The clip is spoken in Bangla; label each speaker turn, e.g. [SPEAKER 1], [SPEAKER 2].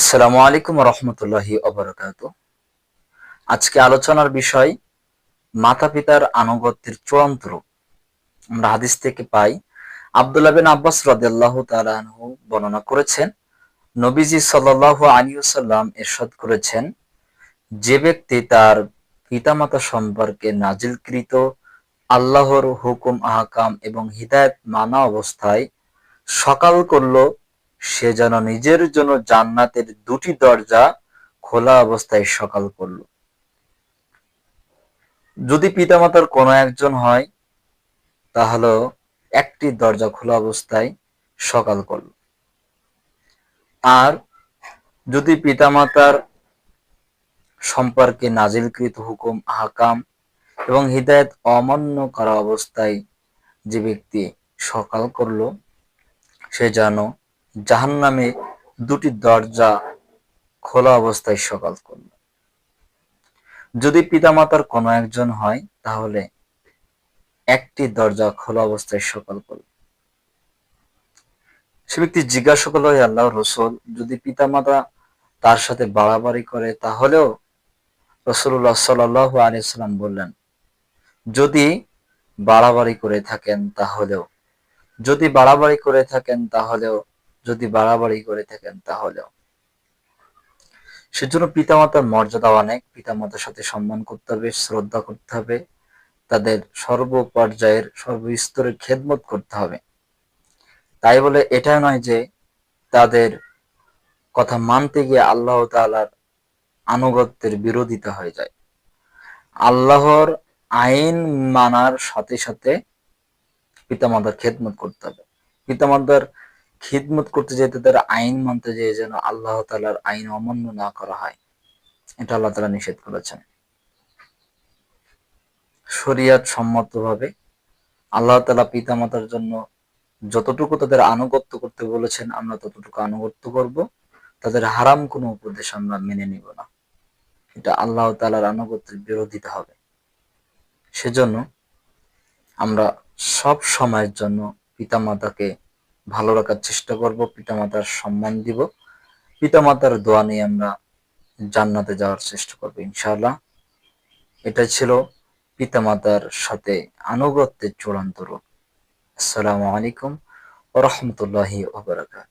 [SPEAKER 1] আসসালামু আলাইকুম রহমতুল্লাহি অবরাকাত আজকে আলোচনার বিষয় মাতা পিতার আনুগত্যের চূড়ান্ত রূপ। আমরা হাদিস থেকে পাই, আব্দুল্লাহ বিন আব্বাস আনহু বর্ণনা করেছেন, নবীজি সাল্লাল্লাহু আলাইহি ওয়াসাল্লাম করেছেন, যে ব্যক্তি তার পিতামাতা সম্পর্কে নাজিলকৃত আল্লাহর হুকুম, আহকাম এবং হিদায়াত মানা অবস্থায় সকাল করল সে যেন নিজের জন্য জান্নাতের দুটি দরজা খোলা অবস্থায় সকাল করল। যদি পিতামাতার কোনো একজন হয় তাহলে একটি দরজা খোলা অবস্থায় সকাল করল। আর যদি পিতামাতার সম্পর্কে নাজিলকৃত হুকুম, আহকাম এবং হৃদায়ত অমান্য করা অবস্থায় যে ব্যক্তি সকাল করল, সে যেন জাহান নামে দুটি দরজা খোলা অবস্থায় সকাল করল। যদি পিতামাতার কোনো একজন হয়, তাহলে একটি দরজা খোলা অবস্থায় সকাল করল। সে ব্যক্তি জিজ্ঞাসা করল আল্লাহ রসুল, যদি পিতামাতা তার সাথে বাড়াবাড়ি করে, তাহলেও রসুল্লাহ সাল আলিয়াল্লাম বললেন, যদি বাড়াবাড়ি করে থাকেন, তাহলেও, যদি বাড়াবাড়ি করে থাকেন, তাহলেও যদি বাড়াবাড়ি করে থাকেন তাহলেও। সেজন্য পিতামাতার মর্যাদা অনেক। পিতামাতার সাথে সম্মান করতে হবে, শ্রদ্ধা করতে হবে। তাদের সর্ব পর্যায়ের সর্বস্তরের খেদমত করতে হবে। তাই বলে এটা নয় যে তাদের কথা মানতে গিয়ে আল্লাহ তালার আনুগত্যের বিরোধিতা হয়ে যায়। আল্লাহর আইন মানার সাথে সাথে পিতামাতার খেদমত করতে হবে। পিতামাতার খিদমত করতে যেতে তারা আইন মানতে যেয়ে যেন আল্লাহ তালার আইন অমান্য না করা হয়। এটা আল্লাহ তালা নিষেধ করেছেন। শরিয়াত ভাবে আল্লাহ তালা পিতা মাতার জন্য যতটুকু তাদের আনুগত্য করতে বলেছেন, আমরা ততটুকু আনুগত্য করব। তাদের হারাম কোনো উপদেশ আমরা মেনে নিব না। এটা আল্লাহ তালার আনুগত্যের বিরোধিতা হবে। সেজন্য আমরা সব সময়ের জন্য পিতামাতাকে ভালো রাখার চেষ্টা করব, পিতামাতার সম্মান দিব। পিতামাতার দোয়া নিয়ে আমরা জান্নাতে যাওয়ার চেষ্টা করব, ইনশাআল্লাহ। এটা ছিল পিতামাতার সাথে আনুগত্যের চূড়ান্ত রূপ। আসসালামু আলাইকুম ওরহমতুল্লাহি ওবরাকাত